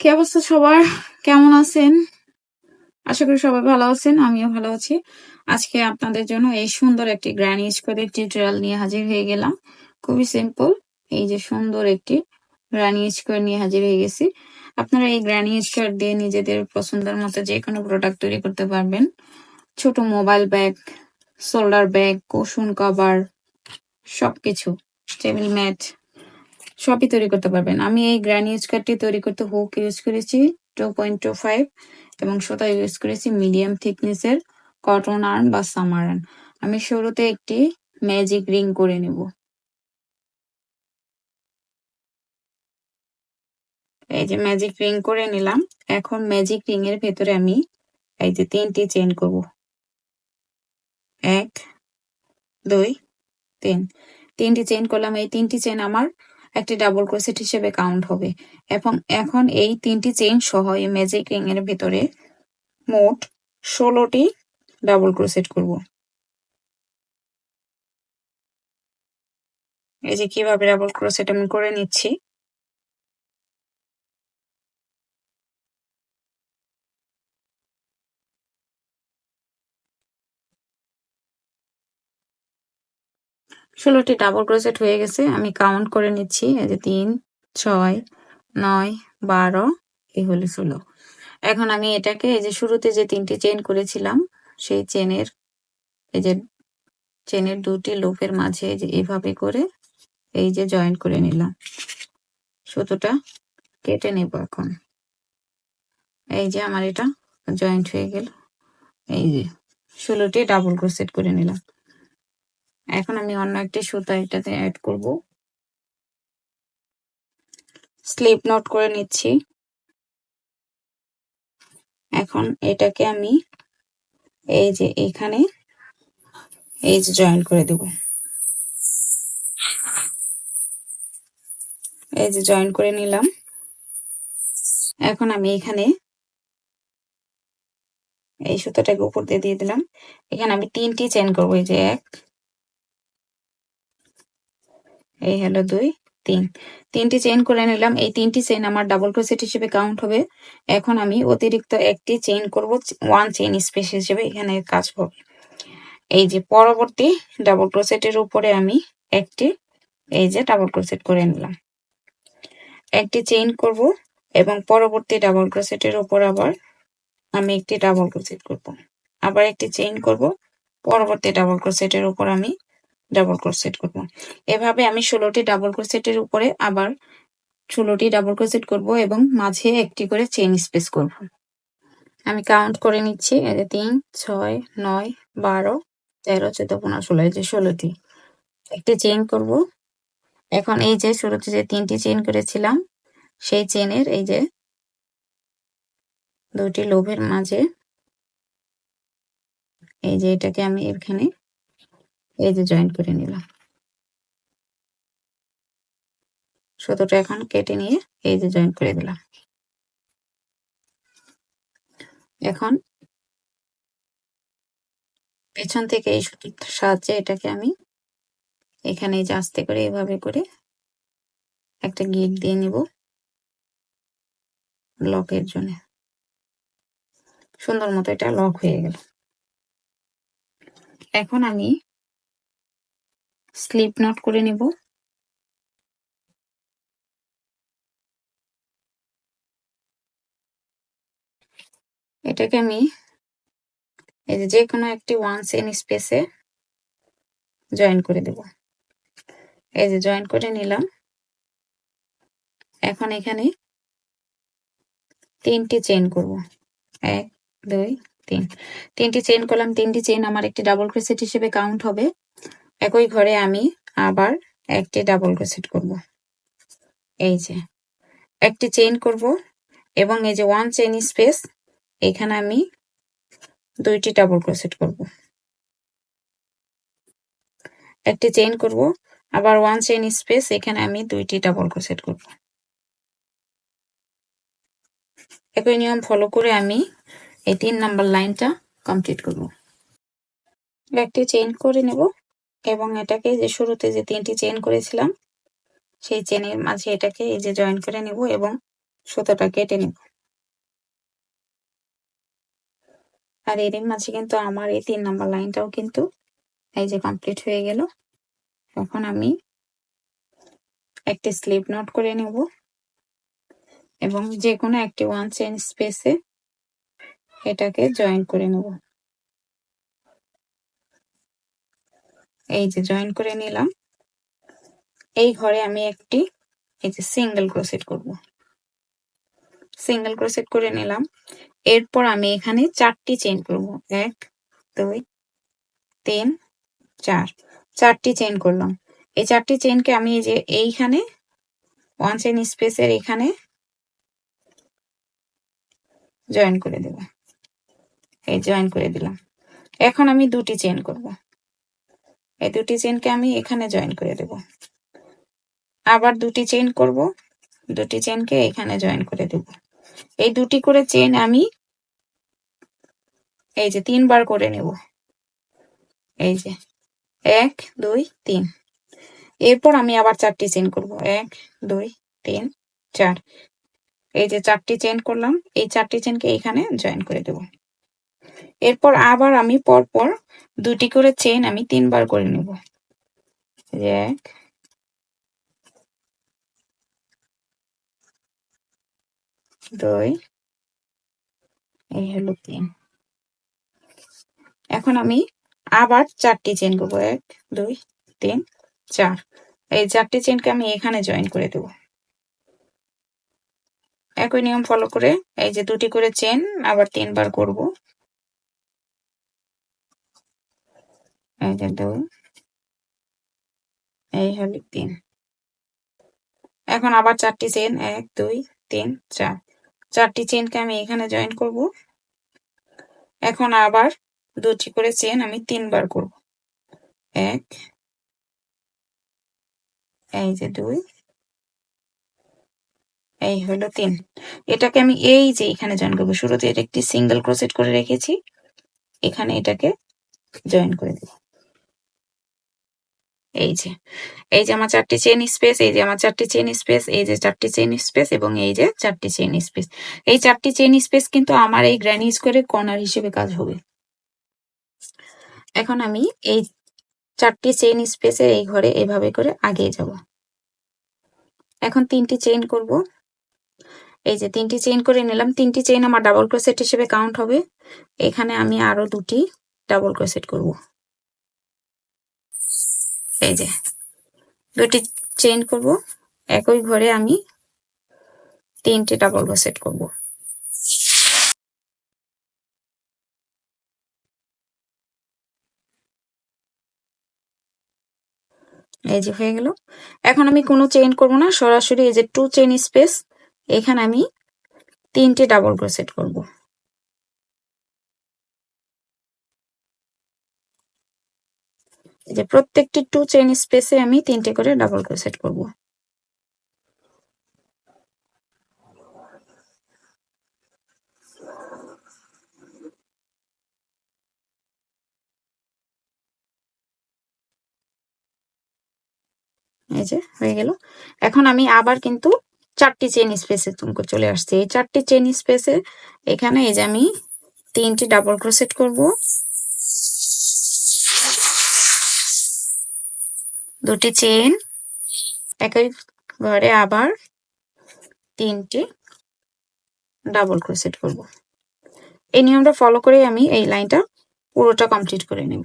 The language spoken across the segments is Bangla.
কি অবস্থা সবার? কেমন আছেন? আশা করি সবাই ভালো আছেন, আমিও ভালো আছি। আজকে আপনাদের জন্য এই সুন্দর একটি গ্র্যানি স্কোয়ারের টিউটোরিয়াল নিয়ে হাজির হয়ে গেলাম। খুবই সিম্পল এই যে সুন্দর একটি গ্র্যানি স্কোয়ার নিয়ে হাজির হয়ে গেছি। আপনারা এই গ্র্যানি স্কোয়ার দিয়ে নিজেদের পছন্দের মতো যে কোনো প্রোডাক্ট তৈরি করতে পারবেন। ছোট mobile bag shoulder bag cushion cover সবকিছু। টেবিল ম্যাট সবই তৈরি করতে পারবেন। আমি এই গ্র্যানি স্কোয়ারটি তৈরি করতে হুক ইউজ করেছি টু পয়েন্ট টু ফাইভ এবং সুতা ইউজ করেছি মিডিয়াম থিকনেসের কটন আর্ন বা সামার আর্ন আমি শুরুতে একটি ম্যাজিক রিং করে নেব। এই যে ম্যাজিক রিং করে নিলাম। এখন ম্যাজিক রিং এর ভেতরে আমি এই যে তিনটি চেন করব। এক, দুই, তিন। তিনটি চেন করলাম। এই তিনটি চেন আমার একটি ডাবল ক্রোসেট হিসেবে কাউন্ট হবে। এবং এখন এই তিনটি চেইন সহ এই ম্যাজিক রিং এর ভিতরে মোট ষোলোটি ডাবল ক্রোসেট করব। এই যে কীভাবে ডাবল ক্রোসেট আমি করে নিচ্ছি। ষোলোটি ডাবল ক্রোসেট হয়ে গেছে। আমি কাউন্ট করে নিচ্ছি। এই যে তিন, ছয়, নয়, বারো, এই হলো ষোলো। এখন আমি এটাকে এই যে শুরুতে যে তিনটি চেন করেছিলাম, সেই চেনের এই যে চেনের দুটি লোপের মাঝে যে এভাবে করে এই যে জয়েন করে নিলাম। সুতোটা কেটে নেব এখন। এই যে আমার এটা জয়েন্ট হয়ে গেল। এই যে ষোলোটি ডাবল ক্রোসেট করে নিলাম। এখন আমি অন্য একটি সুতা এটাতে অ্যাড করব। স্লিপ নট করে নিচ্ছি। এখন এটাকে আমি এই যে এখানে এই যে জয়েন করে দেব। এই যে জয়েন করে নিলাম। এখন আমি এখানে এই সুতাটাকে উপর দিয়ে দিয়ে দিলাম। এখানে আমি তিনটি চেন করব, এই যে এক এই হলো দুই, তিন। তিনটি চেন করে নিলাম। এই তিনটি চেন আমার ডাবল ক্রোসেট হিসেবে কাউন্ট হবে। এখন আমি অতিরিক্ত একটি চেন করব ওয়ান চেন স্পেস হিসেবে এখানে কাজ হবে এই যে পরবর্তী ডাবল ক্রোসেটের উপরে আমি একটি, এই যে ডাবল ক্রোসেট করে নিলাম। একটি চেইন করব এবং পরবর্তী ডাবল ক্রোসেটের উপর আবার আমি একটি ডাবল ক্রোসেট করব। আবার একটি চেইন করব, পরবর্তী ডাবল ক্রোসেটের উপর আমি ডাবল ক্রোসেট করব। এভাবে আমি ষোলোটি ডাবল ক্রোসেটের উপরে আবার ষোলোটি ডাবল ক্রোসেট করব এবং মাঝে একটি করে চেইন স্পেস করব। আমি কাউন্ট করে নিচ্ছি তিন, ছয়, নয়, বারো, তেরো, চোদ্দ, পনেরো, ষোলো, এই যে ষোলোটি। একটি চেইন করব। এখন এই যে শুরুতে যে তিনটি চেইন করেছিলাম, সেই চেনের এই যে দুটি লোভের মাঝে এই যে এটাকে আমি এখানে এই যে জয়েন করে নিলাম। সুতোটা এখন কেটে নিয়ে এই যে জয়েন করে দিলাম। এখন পেছন থেকে এই সুতোর সাহায্যে এটাকে আমি এখানে এই যে আস্তে করে এভাবে করে একটা গিট দিয়ে নিব লকের জন্য। সুন্দর মতো এটা লক হয়ে গেল। এখন আমি স্লিপ নট করে নেব। এটাকে আমি এই যে যে কোনো একটি ওয়ান সেন স্পেসে জয়েন করে দেব। এই যে জয়েন করে নিলাম। এখন এখানে তিনটি চেন করব। এক, দুই, তিন। তিনটি চেন করলাম, তিনটি চেন আমার একটি ডাবল ক্রেসেট হিসেবে কাউন্ট হবে। একই ঘরে আমি আবার একটি ডাবল ক্রোশেট করব। এই যে, একটি চেইন করব এবং এই যে ওয়ান চেইন স্পেস এখানে আমি দুইটি ডাবল ক্রোশেট করব। একটি চেইন করব, আবার ওয়ান চেইন স্পেস এখানে আমি দুইটি ডাবল ক্রোশেট করব। একই নিয়ম ফলো করে আমি এই তিন নাম্বার লাইনটা কমপ্লিট করব। একটি চেইন করে নেব এবং এটাকে যে শুরুতে যে তিনটি চেন করেছিলাম, সেই চেনের মাঝে এটাকে এই যে জয়েন করে নেব এবং সুতোটা কেটে নিব। আর এরই মাঝে কিন্তু আমার এই তিন নাম্বার লাইনটাও কিন্তু এই যে কমপ্লিট হয়ে গেল। এখন আমি একটি স্লিপ নোট করে নেব এবং যে কোনো একটি ওয়ান চেন স্পেসে এটাকে জয়েন করে নেব। এই যে জয়েন করে নিলাম। এই ঘরে আমি একটি, এই যে সিঙ্গেল ক্রোসেট করব। সিঙ্গেল ক্রোসেট করে নিলাম। এরপর আমি এখানে চারটি চেন করব। এক, দুই, তিন, চার। চারটি চেন করলাম। এই চারটি চেনকে আমি এই যে এইখানে ওয়ান চেন স্পেসের এখানে জয়েন করে দেব। এই জয়েন করে দিলাম। এখন আমি দুটি চেন করব। এই দুটি চেনকে আমি এখানে জয়েন করে দেব। আবার দুটি চেন করব, দুটি চেনকে এখানে জয়েন করে দেব। এই দুটি করে চেন আমি এই যে তিনবার করে নেব। এই যে এক, দুই, তিন। এরপর আমি আবার চারটি চেন করব। এক, দুই, তিন, চার। এই যে চারটি চেন করলাম, এই চারটি চেনকে এখানে জয়েন করে দেব। এরপর আবার আমি পরপর দুটি করে চেন আমি তিনবার করে নেব। এক, দুই, এই হলো তিন। এখন আমি আবার চারটি চেন করব। এক, দুই, তিন, চার। এই চারটি চেনকে আমি এখানে জয়েন করে দেব। একই নিয়ম ফলো করে এই যে দুটি করে চেন আবার তিনবার করব। যে দুই এই হলো তিন এখন আবার চারটি চেন, এক, দুই, তিন, চার। চারটি চেনকে আমি এখানে জয়েন করব। এখন আবার দুটি করে চেন আমি তিনবার করব। এক, এই যে দুই, এই হলো তিন। এটাকে আমি এই যে এখানে জয়েন করব, শুরুতে এটা একটি সিঙ্গেল ক্রোসেট করে রেখেছি। এখানে এটাকে জয়েন করে দেব। এই যে এই যে আমার চারটি চেন স্পেস এই যে আমার চারটি চেন স্পেস এই যে চারটি চেন স্পেস এবং এই যে চারটি চেন স্পেস এই চারটি চেন স্পেস কিন্তু আমার এই গ্র্যানি স্কোয়ারের কর্নার হিসেবে কাজ হবে। এখন আমি এই চারটি চেইন স্পেসের এই ঘরে এভাবে করে আগিয়ে যাব। এখন তিনটি চেইন করব। এই যে তিনটি চেইন করে নিলাম। তিনটি চেইন আমার ডাবল ক্রোসেট হিসেবে কাউন্ট হবে। এখানে আমি আরও দুটি ডাবল ক্রোসেট করব। এই যে দুটি চেইন করব। একই ঘরে আমি তিনটি ডাবল ক্রোসেট করব। এই যে হয়ে গেল। এখন আমি কোনো চেইন করব না, সরাসরি এই যে টু চেইন স্পেস এখানে আমি তিনটে ডাবল ক্রোসেট করব। এই যে প্রত্যেকটি টু চেইন স্পেসে আমি তিনটে করে ডাবল ক্রোসেট করব। এই যে হয়ে গেল। এখন আমি আবার কিন্তু চারটি চেন স্পেসে চলে আসছে। এই চারটি চেন স্পেসে এখানে এই যে আমি তিনটি ডাবল ক্রোসেট করব। দুটি চেন একই ঘরে আবার তিনটি ডাবল ক্রোসেট করব। এই নিয়মটা ফলো করে আমি এই লাইনটা পুরোটা কমপ্লিট করে নেব।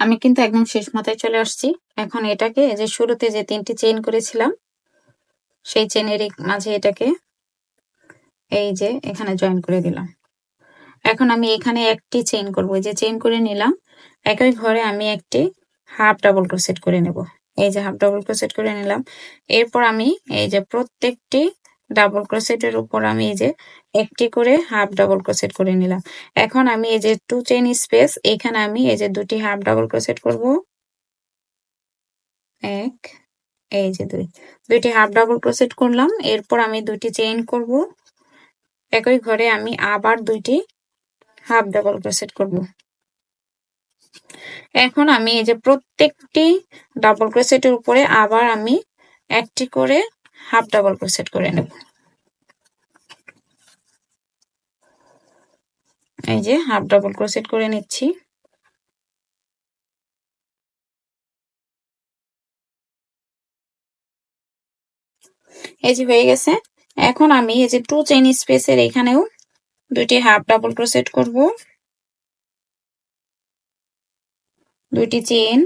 আমি কিন্তু একদম শেষ মাথায় চলে আসছি। এখন এটাকে যে শুরুতে যে তিনটি চেইন করেছিলাম, সেই চেনের মাঝে এটাকে এই যে এখানে জয়েন করে দিলাম। এখন আমি এখানে একটি চেইন করব। যে চেইন করে নিলাম একই ঘরে আমি একটি হাফ ডাবল ক্রোসেট করে নেব। এই যে হাফ ডাবল ক্রোসেট করে নিলাম। এরপর আমি এই যে প্রত্যেকটি ডাবল ক্রোসেটের উপর আমি এই যে একটি করে হাফ ডাবল ক্রোসেট করে নিলাম। এখন আমি এই যে টু চেইন স্পেস এখানে আমি এই যে দুটি হাফ ডাবল ক্রোসেট করব। এক, এই যে দুই। দুইটি হাফ ডাবল ক্রোসেট করলাম। এরপর আমি দুটি চেইন করব। একই ঘরে আমি আবার দুইটি হাফ ডাবল ক্রোসেট করব। এখন আমি এই যে প্রত্যেকটি ডাবল ক্রোসেটের উপরে আবার আমি একটি করে হাফ ডাবল ক্রোশেট করে নেব। এই যে হাফ ডাবল ক্রোশেট করে নিচ্ছি। এই যে হয়ে গেছে। এখন আমি এই যে টু চেইন স্পেসের এখানেও দুটি হাফ ডাবল ক্রোশেট করব। দুটি চেন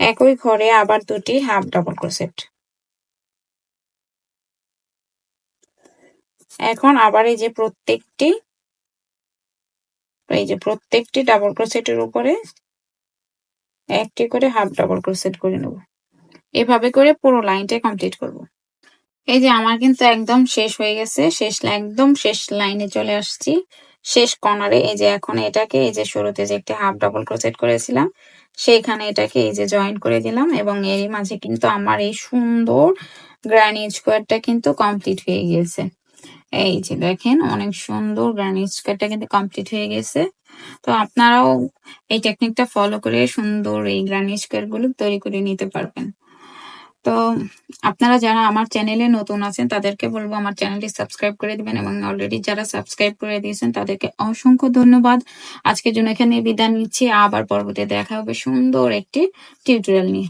একই ঘরে আবার দুটি হাফ ডাবল ক্রোসেট। এখন আবার এই যে প্রত্যেকটি, এই যে প্রত্যেকটি ডাবল ক্রোসেটের উপরে একটি করে হাফ ডাবল ক্রোসেট করে নেব। এভাবে করে পুরো লাইনটা কমপ্লিট করব। এই যে আমার কিন্তু একদম শেষ হয়ে গেছে, শেষ একদম শেষ লাইনে চলে আসছি। শেষ কর্নারে, এই যে এখন এটাকে, এই যে শুরুতে যে একটি হাফ ডাবল ক্রোশেট করেছিলাম, সেইখানে এটাকে এই যে জয়েন করে দিলাম এবং এরই মাঝে কিন্তু আমার এই সুন্দর গ্রানি স্কোয়ারটা কিন্তু কমপ্লিট হয়ে গিয়েছে এই যে দেখেন, অনেক সুন্দর গ্রানি স্কোয়ারটা কিন্তু কমপ্লিট হয়ে গেছে। তো আপনারাও এই টেকনিকটা ফলো করে সুন্দর এই গ্রানি স্কোয়ারগুলো তৈরি করে নিতে পারবেন। তো আপনারা যারা আমার চ্যানেলে নতুন আছেন, তাদেরকে বলব আমার চ্যানেলটি সাবস্ক্রাইব করে দিবেন এবং অলরেডি যারা সাবস্ক্রাইব করে দিয়েছেন, তাদেরকে অসংখ্য ধন্যবাদ। আজকের জন্য এখানে বিদায় নিচ্ছি। আবার পর্বতে দেখা হবে সুন্দর একটি টিউটোরিয়াল নিয়ে।